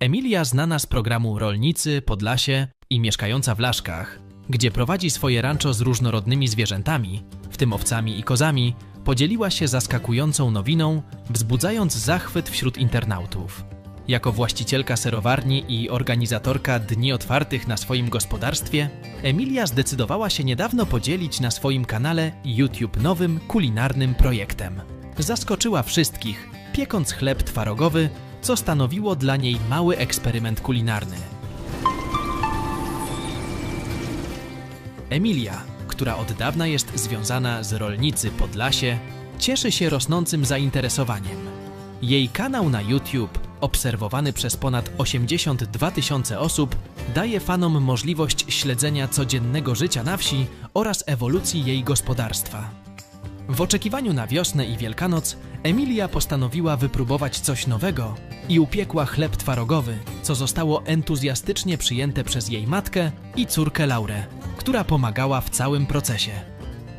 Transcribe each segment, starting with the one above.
Emilia znana z programu Rolnicy, Podlasie i mieszkająca w Laszkach, gdzie prowadzi swoje rancho z różnorodnymi zwierzętami, w tym owcami i kozami, podzieliła się zaskakującą nowiną, wzbudzając zachwyt wśród internautów. Jako właścicielka serowarni i organizatorka Dni Otwartych na swoim gospodarstwie, Emilia zdecydowała się niedawno podzielić na swoim kanale YouTube nowym kulinarnym projektem. Zaskoczyła wszystkich, piekąc chleb twarogowy, co stanowiło dla niej mały eksperyment kulinarny. Emilia, która od dawna jest związana z rolnicy Podlasie, cieszy się rosnącym zainteresowaniem. Jej kanał na YouTube, obserwowany przez ponad 82 tysiące osób, daje fanom możliwość śledzenia codziennego życia na wsi oraz ewolucji jej gospodarstwa. W oczekiwaniu na wiosnę i Wielkanoc, Emilia postanowiła wypróbować coś nowego i upiekła chleb twarogowy, co zostało entuzjastycznie przyjęte przez jej matkę i córkę Laurę, która pomagała w całym procesie.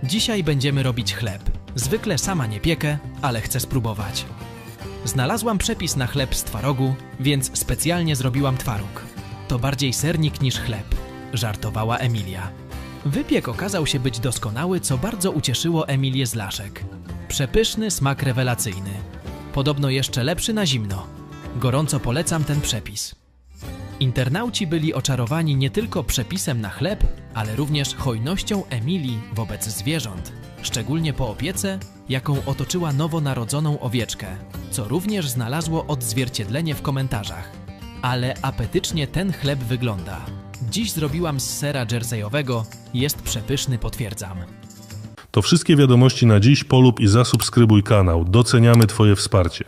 Dzisiaj będziemy robić chleb. Zwykle sama nie piekę, ale chcę spróbować. Znalazłam przepis na chleb z twarogu, więc specjalnie zrobiłam twaróg. To bardziej sernik niż chleb, żartowała Emilia. Wypiek okazał się być doskonały, co bardzo ucieszyło Emilię z Laszek. Przepyszny, smak rewelacyjny. Podobno jeszcze lepszy na zimno. Gorąco polecam ten przepis. Internauci byli oczarowani nie tylko przepisem na chleb, ale również hojnością Emilii wobec zwierząt, szczególnie po opiece, jaką otoczyła nowonarodzoną owieczkę, co również znalazło odzwierciedlenie w komentarzach. Ale apetycznie ten chleb wygląda. Dziś zrobiłam z sera jerseyowego, jest przepyszny, potwierdzam. To wszystkie wiadomości na dziś. Polub i zasubskrybuj kanał. Doceniamy Twoje wsparcie.